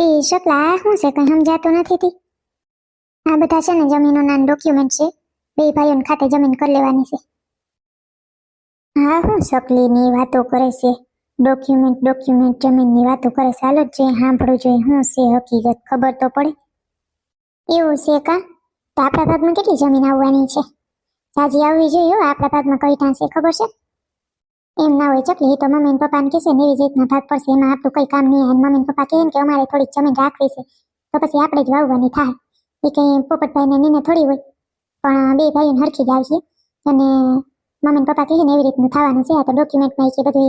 તે શકલા શું છે કઈ સમજાતું નથી તી. આ બધા છે ને જમીનોના ડોક્યુમેન્ટ છે. બે ભાઈઓને ખાતે જમીન કરી લેવાની છે. હા, હું શકલીની વાતો કરે છે. ડોક્યુમેન્ટ ડોક્યુમેન્ટ જમીનની વાતો કરે હાલો જ જોઈએ, સાંભળવું જોઈએ શું છે હકીકત ખબર તો પડે. એવું છે કા? તો આપણા ભાગમાં કેટલી જમીન આવવાની છે? સાજી આવવી જોઈએ આપણા ભાગમાં કઈ ટાંસે, ખબર છે? એમ ના હોય. ચકલી તો મમ્મી પપ્પાને કહેશે ને એવી જ રીતના ભાગ પડશે. એમાં આપણું કઈ કામ નહીં. અને મમ્મી પપ્પા કહે કે અમારે થોડીક જમીન રાખવી છે. તો પછી આપણે જ વાવવાની થાય. એ કઈ પોપટભાઈને નીને થોડી હોય. પણ બે ભાઈઓને હરખી જ આવશે. અને મમ્મી પપ્પા કહે ને એવી રીતનું થવાનું છે. આ તો ડોક્યુમેન્ટમાં છે બધું.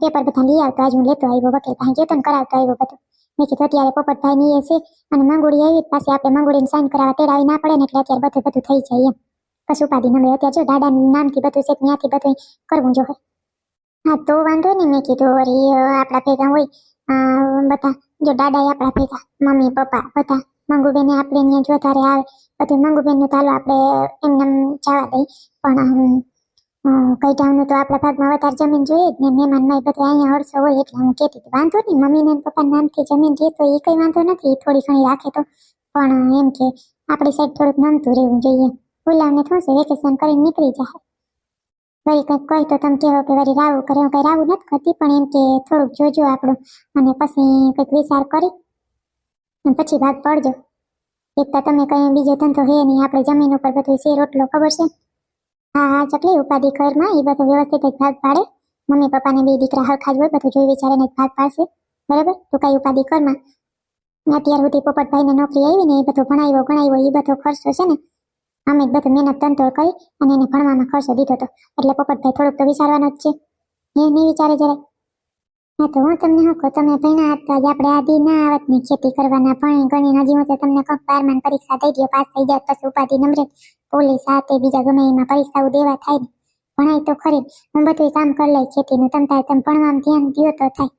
પેપર બધા લઈ આવતો. આજ હું લેતો આવ્યો વકીલ પાસે. ને કરાવતો આવ્યો બધું. મેં કીધું, અત્યારે પોપટભાઈ ની છે. અને મંગુડી આવી પાસે આપણે મંગુડીને સાઈન કરાવવા તેડાવી ના પડે ને એટલે અત્યારે બધું બધું થઈ જાય એમ. કશું ઉપાધિ ન અત્યારે જો દાદાના નામથી બધું છે, ત્યાંથી બધું કરવું જોઈએ. હા, તો વાંધો નહીં, મેં કીધું અરે આપણા ભેગા હોય બધા, જો દાદા આપણા ભેગા, મમ્મી, પપ્પા, બધા, મંગુબેને આપણે અહીંયા જો તારે આવે પછી મંગુબેનનું ચાલો આપણે એમને એમ જવા દઈ પણ કઈ ટાઉનનું તો આપણા ભાગમાં વધારે જમીન જોઈએ જ ને મહેમાન નહીં બધા અહીંયા હળસો હોય એટલે હું કહેતી હતી, વાંધો નહીં, મમ્મીને પપ્પાના નામથી જમીન રહે તો એ કંઈ વાંધો નથી થોડી ઘણી રાખે તો. પણ, એમ કે, આપણી સાઈડ થોડુંક નમતું રહેવું જોઈએ. બોલાવને થશે વેકેશન કરીને નીકળી જાય વળી કંઈક કહી તો તમે કહો કે વળી રાવું કરે હું કંઈ રાવું નથી કરતી, પણ એમ કે થોડુંક જોજો આપણું અને પછી કંઈક વિચાર કરી અને પછી ભાગ પડજો. એક તો તમે કંઈ બીજો ધંધો હે નહીં, આપણે જમીન ઉપર બધું છે, રોટલો ખબર છે? હા હા, ચકલી ઉપાધિ ખરમાં એ બધો વ્યવસ્થિત જ ભાગ પાડે. મમ્મી પપ્પાને બે દીકરા હરખા જ હોય, બધું જોઈ વિચારીને ભાગ પાડશે. બરાબર? તું કઈ ઉપાધિ કરમાં અત્યાર સુધી પોપટભાઈને નોકરી આવી ને એ બધો ભણાવ્યો, ગણાવ્યો એ બધો ખર્ચો છે ને અમે બધું મહેનત તંતોડ કરી અને એને ભણવામાં ખર્ચો દીધો હતો એટલે પોપટભાઈ થોડુંક તો વિચારવાનો જ છે. એ નહીં વિચારે જરાય હા, તો હું તમને શું કહું? તમે ભણ્યા હતા જ આપણે આદી ના આવતની ખેતી કરવાના ભણી ગણી હજી હું તમને કહું, બારમાની પરીક્ષા દઈ દો પાસ થઈ જાવ પછી ઉપાધિ નંબરે પોલીસ આ બીજા ગમે એમાં પરીક્ષાઓ દેવા થાય ને. ભણાય તો ખરી હું બધું કામ કરી લઈ ખેતીનું. તમ તારે તમે ભણવામાં ધ્યાન દો તો થાય.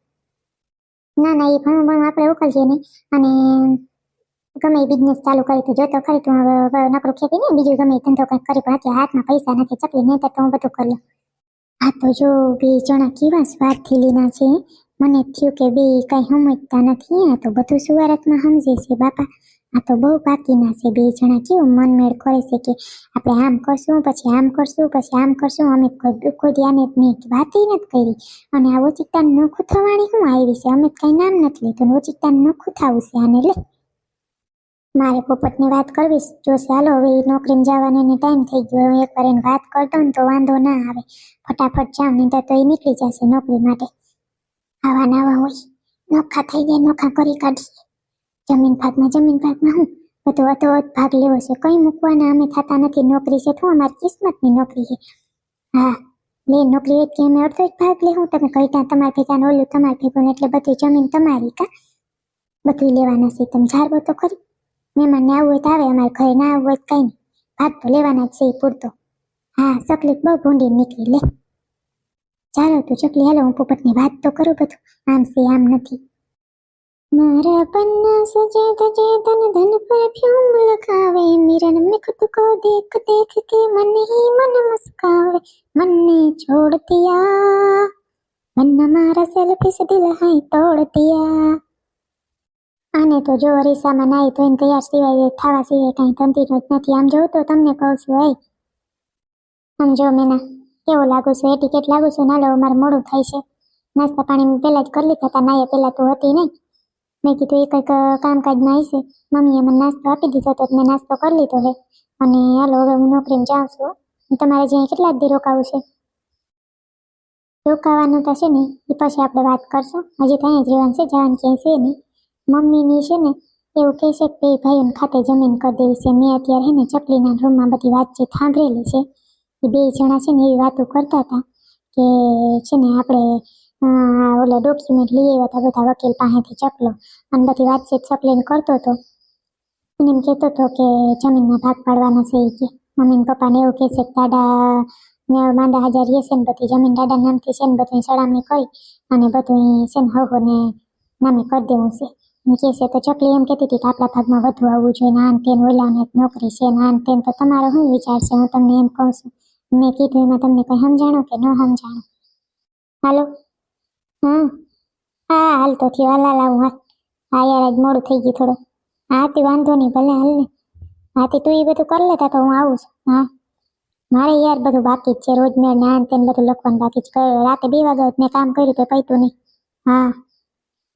ના ના, એ ભણવું ભણવું આપણે ઉકલજે નહીં. અને ગમે એ બિઝનેસ ચાલુ કરી તો જોતો ખરી તું નકરું ખેતી ને બીજું ગમે ધંધો કંઈક કરી, પણ અત્યારે હાથમાં પૈસા નથી ચકલી, નહીં તો હું બધું કરી આ તો જો બે જણા કેવા સ્વાર્થી લીના છે મને થયું કે બે કઈ સમજતા નથી આ તો બધું સુવારતમાં સમજે છે, બાપા. આ તો બહુ બાકીના છે બે જણા, કેવું મનમેળ કરે છે કે આપણે આમ કરશું, પછી આમ કરશું, પછી આમ કરશું, અમે કોઈ ધ્યાને મેં વાત નથી કરી. અને આ ઓચિકતા નોખું થવાની શું આવી છે? અમે કઈ નામ નથી લીધું ઓચિકતા નોખું થવું છે આને, લે. મારે પોપટની વાત કરવી છે. જો ચાલો હવે એ નોકરીમાં જવાનો એને ટાઈમ થઈ ગયો. હવે એકવાર એને વાત કરતો ને તો વાંધો ના આવે. ફટાફટ જાઉં નહીં તો એ નીકળી જશે નોકરી માટે. આવા નવા હોય. નોખા થઈ જાય, નોખા કરી કાઢીએ. જમીન ભાગમાં જમીન ભાગમાં હું? બધો અતો ભાગ લેવો છે. કઈ મૂકવાના અમે થતા નથી. નોકરી છે તો અમારી કિસ્મતની નોકરી છે. હા, લે, નોકરી હોય કે અમે અડધો જ ભાગ લે. હું તમે ત્યાં તમારા ભેગા ઓલું, તમારા ભેગું એટલે બધી જમીન તમારી કા? બધું લેવાના છે. તમે જાળવો તો ખરી. મહેમાનને આવવું હોય તો આવે, અમારે ઘરે ના આવવું હોય તો કંઈ તો લેવાના છે પૂરતો. હા ચકલી બહુ ભૂંડી નીકળી, લે. ચાલો તું ચકલી હાલો, હું પોપટની વાત તો કરું બધું. આમ છે, આમ નથી. મારા પન્ના સજેત ચેતન ધન પરફ્યુમ લગાવે, મિરન મેં ખુદ કો દેખ દેખ કે મન હી મન મુસ્કાવે. મનને છોડ દિયા મન મારા સેલ્ફી સે દિલ હૈ તોડ દિયા આને તો જો અરીસામાં નાઈ ધોઈને તૈયાર સિવાય થવા સિવાય કાંઈ ધંધીનો જ નથી. આમ જોઉં તો તમને કહું છું એ આમ જો મેના, કેવો લાગુ છું એ ટિકિટ લાગુ છું નાલો મારે મોડું થાય છે. નાસ્તા પાણી પહેલા જ કરી લીધા હતા નાય પહેલા તો હતી નહીં. મેં કીધું, એ કંઈક કામકાજમાં આવીશે મમ્મીએ મને નાસ્તો આપી દીધો તો મેં નાસ્તો કરી લીધો હવે અને હાલો, હવે હું નોકરીમાં જાઉં છું તમારે જ્યાં કેટલા દી રોકાવું છે? રોકાવાનું તો છે ને એ પછી આપણે વાત કરશું. હજી ત્યાં જ રહેવાનું છે, જવાનું ક્યાંય છે નહીં. મમ્મીની છે ને, એવું કહે છે કે ભાઈ ભાઈઓને ખાતે જમીન કરી દેવી છે. મેં અત્યારે છે ને ચકલીના રૂમમાં બધી વાતચીત સાંભળેલી છે. એ બે જણા છે ને એવી વાતો કરતા હતા કે છે ને આપણે ઓલા ડોક્યુમેન્ટ લઈ આવ્યા હતા બધા વકીલ પાસેથી ચકલો. અને બધી વાતચીત ચકલીને કરતો હતો. અને એમ કહેતો હતો કે જમીનના ભાગ પાડવાના છે એ કે. મમ્મી પપ્પાને એવું કહે છે કે દાદા માંદા હજાર છે ને બધી જમીન દાદા નામથી છે ને બધું સળામણી કરી અને બધું છે ને હવો ને નામે કરી દેવું છે. એમ કહે છે તો ચકલી એમ કહેતી હતી કે આપણા ભાગમાં વધુ આવવું જોઈએ ને આન તેન ઓલાને એક નોકરી છે ને આન તેન તો તમારો શું વિચાર છે હું તમને એમ કહું છું મેં કીધું એમાં તમને કંઈ સમજાણું કે ન સમજાણું હાલો હા હા હાલ તો થયો હાલ હાલ આવું હાલ હા યાર આજ મોડું થઈ ગયું થોડું હા તે વાંધો નહીં ભલે હાલ ને હા તે તું એ બધું કરી લેતા તો હું આવું છું હા મારે યાર બધું બાકી જ છે રોજ મેં જ્ઞાન તેને બધું લખવાનું બાકી જ કર્યું રાતે બે વાગ્યા મેં કામ કર્યું તે પૈતું નહીં હા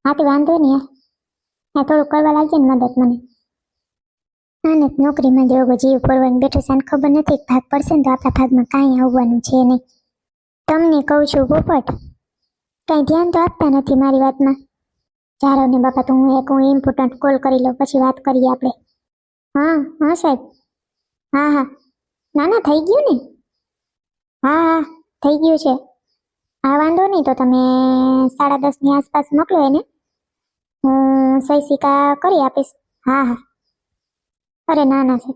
હા તે વાંધો નહીં યાર હા થોડું કરવા લાગજે ને મદદ મને. અને નોકરીમાં જેવો એવો જીવ પરવાની બેઠો છે ખબર નથી ભાગ પડશે ને તો આપણા ભાગમાં કાંઈ આવવાનું છે નહીં. તમને કહું છું, પોપટ, કાંઈ ધ્યાન તો આપતા નથી મારી વાતમાં. ચાલો ને બાપા, તો હું એક હું ઇમ્પોર્ટન્ટ કોલ કરી લઉં, પછી વાત કરીએ આપણે. હા હા, સાહેબ. હા હા. ના ના થઈ ગયું ને? હા હા, થઈ ગયું છે. હા, વાંધો નહીં, તો તમે સાડા દસની આસપાસ મોકલો એને. હું સહી સિક્કા કરી આપીશ. હા હા. અરે, ના ના છે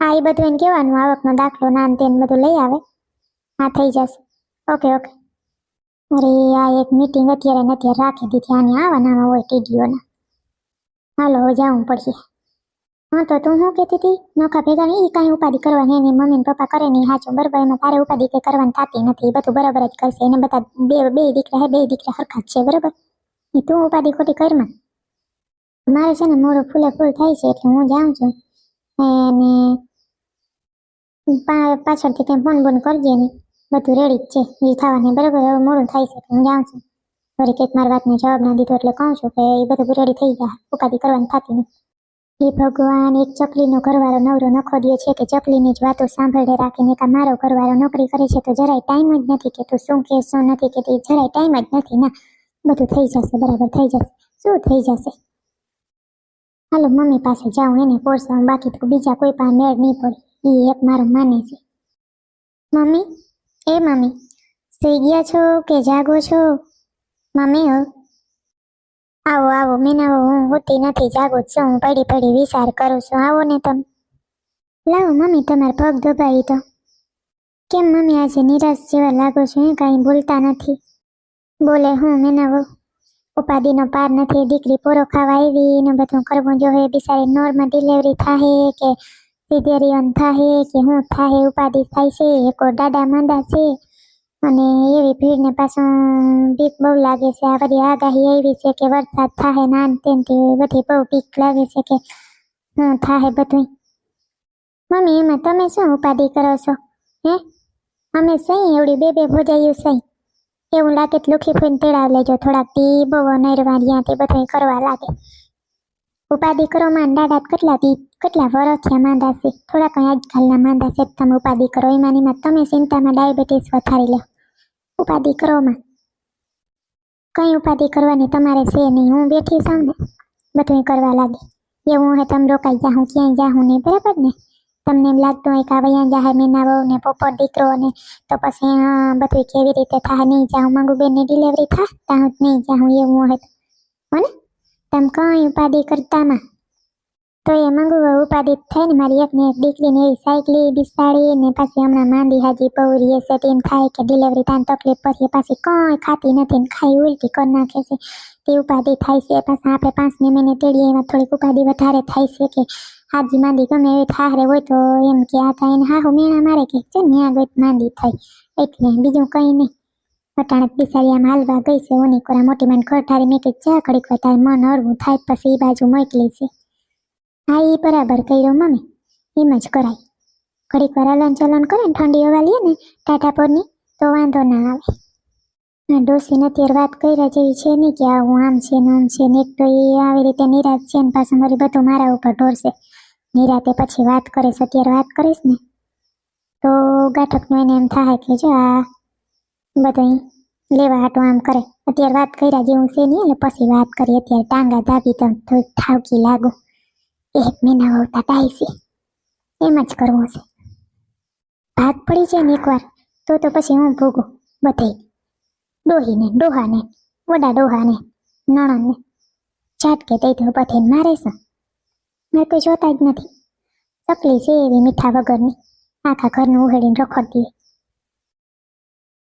હા, એ બધું એને કહેવાનું, આવકનો દાખલો ના તેન બધું લઈ આવે. હા, થઈ જશે. Okay okay. અરે, આ એક મીટિંગ અત્યારે અત્યારે રાખી દીધી. આની આવવાના હોય ટીડીઓના. હાલો જાવું પડશે. હા, તો તું શું કહેતી હતી? નોખા ભેગા નહીં કાંઈ ઉપાધિ કરવાની? એની મમ્મી પપ્પા કરે નહીં સાચું બરાબર. એમાં તારે ઉપાધિ કંઈ કરવાની થતી નથી. બધું બરાબર જ કરશે. એને બધા બે બે દીકરા હે, બે દીકરા હરખા જ છે, બરાબર? એ તું ઉપાધિ ખોટી કરમાં. મારે છે ને મોડું ફૂલે ફૂલ થાય છે એટલે હું જાઉં છું. અને પાછળથી કંઈ ફોન બોન કરજે ને. બધું રેડી જ છે. એ થવાને બરાબર? હવે મોડું થાય છે હું જાઉં છું. વળી કંઈક મારી વાતને જવાબ ના દીધો એટલે કહું છું કે એ બધું રેડી થઈ ગયા. ઉપાધિ કરવાની થતી નહીં. હે ભગવાન, એક ચકલીનો ઘરવાળો નવરો નખો દે છે કે ચકલીની જ વાતો સાંભળે રાખીને કા મારો ઘરવાળો નોકરી કરે છે તો જરાય ટાઈમ જ નથી કે તું શું કે શું નથી કે જરાય ટાઈમ જ નથી. ના બધું થઈ જશે, બરાબર થઈ જશે. શું થઈ જશે? હાલો, મમ્મી પાસે જાઉં, એને પોરસાવું બાકી તો બીજા કોઈ પાસે મેળ નહીં પડે. એ એક મારું માને છે. મમ્મી, એ મમ્મી, સુઈ ગયા છો કે જાગો છો? મમ્મી, હો. આવો આવો, મીના, હું હોતી નથી, જાગો છું. હું પડી પડી વિચાર કરું છું. આવો ને તમે. લાવો, મમ્મી, તમારે પગ દબાવી તો. કેમ, મમ્મી, આજે નિરાશ જેવા લાગો છો? એ કાંઈ બોલતા નથી. બોલે, હું મીના વહુ, ઉપાધિનો પાર નથી, દીકરી પૂરો ખાવા આવી ને બધું કરવું જોઈએ બિચારી નોર્મલ ડિલિવરી થાહે કે સિઝેરિયન થાહે કે હું થાહે, ઉપાધિ થાય છે, એકો દાડા માંદા છે અને એવી ભીડને પાછું બીક બહુ લાગે છે. આ બધી આગાહી આવી છે કે વરસાદ થાહે નાન તેનથી બધી બહુ બીક લાગે છે કે હું, થાહે બધું મમ્મી, એમાં તમે શું ઉપાધિ કરો છો? હે? અમે સહી, એવડી બે બે ભોજાયું સહી. એવું લાગે તો લુખી ફૂઈને લેજો. થોડાક દી બહુ નરવા તે બધું કરવા લાગે. ઉપાધિ કરો માં કેટલા દી, કેટલા વરખ્યા માંદા છે? થોડા કંઈ આજકાલના માંદા છે તમે ઉપાધિ કરો. એમાં તમે ચિંતામાં ડાયાબિટીસ વધારી લો. ઉપાધિ કરો માં કઈ ઉપાધિ કરવાની તમારે છે નહીં. હું બેઠી છું ને બધું કરવા લાગે. એવું હે તમે રોકાઈ જાઉં ક્યાંય જાઉં નહીં. બરાબર ને? તમને એમ લાગતું હોય કે આ વૈયા જાહે મેના વહુ ને પોપો દીકરો ને તો પછી બધું કેવી રીતે થાય? નહીં જાઉં, માંગુ બેનની ડિલિવરી થાય? ત્યાં નહીં જાઉં, એવું હોય હો તમે કઈ ઉપાધિ કરતામાં? તો એ માંગુ ઉપાદિત ઉપાધિ જ થાય ને, મારી એકને એક દીકરીને એવી સાયકલી બિસાડી ને પાછી હમણાં માંદી હાજી પૌરી હશે તેમ થાય કે ડિલિવરી થાય તકલીફ પછી પાછી કંઈ ખાતી નથી ને ખાઈ ઉલટી કરી નાખે છે. તે ઉપાધિ થાય છે, પાછા આપણે પાંચ ને મહિને તેડીએ એમાં થોડીક ઉપાધિ વધારે થાય છે કે હાજી માંદી ગમે એવી ઠાહરે હોય તો એમ કે આ થાય ને હાહુ મેણા મારે કે છે ને ગઈ માંદી થાય. એટલે બીજું કંઈ નહીં. અટાણે બિસારી હાલવા ગઈ છે, ઓની કોરા મોટી માન ખરઠારી મેં કીધું ચા ખડીક વાર તારે મન હળવું થાય, પછી એ બાજુ મોકલી છે. હા એ બરાબર કર્યો, મમ્મી. એમ જ કરાય. ઘડીક વાર હલન ચલન કરે ને ઠંડી હવા લઈએ ને, ટાટા પરની, તો વાંધો ના આવે. આ ડોસીને અત્યારે વાત કર્યા જેવી છે નહીં કે આવું આમ છે ને આમ છે ને, એક તો એ આવી રીતે નિરાશ છે ને પાછું મારી બધું મારા ઉપર ઢોળશે નિરાતે પછી વાત કરીશ, અત્યારે વાત કરીશ ને, તો ગાંઠકનું એને એમ થાય કે જો આ બધું લેવા હાટું આમ કરે. અત્યારે વાત કર્યા જેવું છે નહીં, એટલે પછી વાત કરી અત્યારે ટાંગા દાબી તો થોડીક ઠાવકી લાગુ. એક મહિના આવતા ટાઈ છે. એમ જ કરવું છે. ભાગ પડી જાય ને એકવાર, તો તો પછી હું ભોગું બધે ડોહીને, ડોહાને, વડા ડોહાને, નણંદને. ચાટકે દઈ તો બધે મારે છે. મેં કોઈ જોતા જ નથી. ચકલી છે એવી મીઠા વગરની. આખા ઘરનું ઉઘડીને રખડતી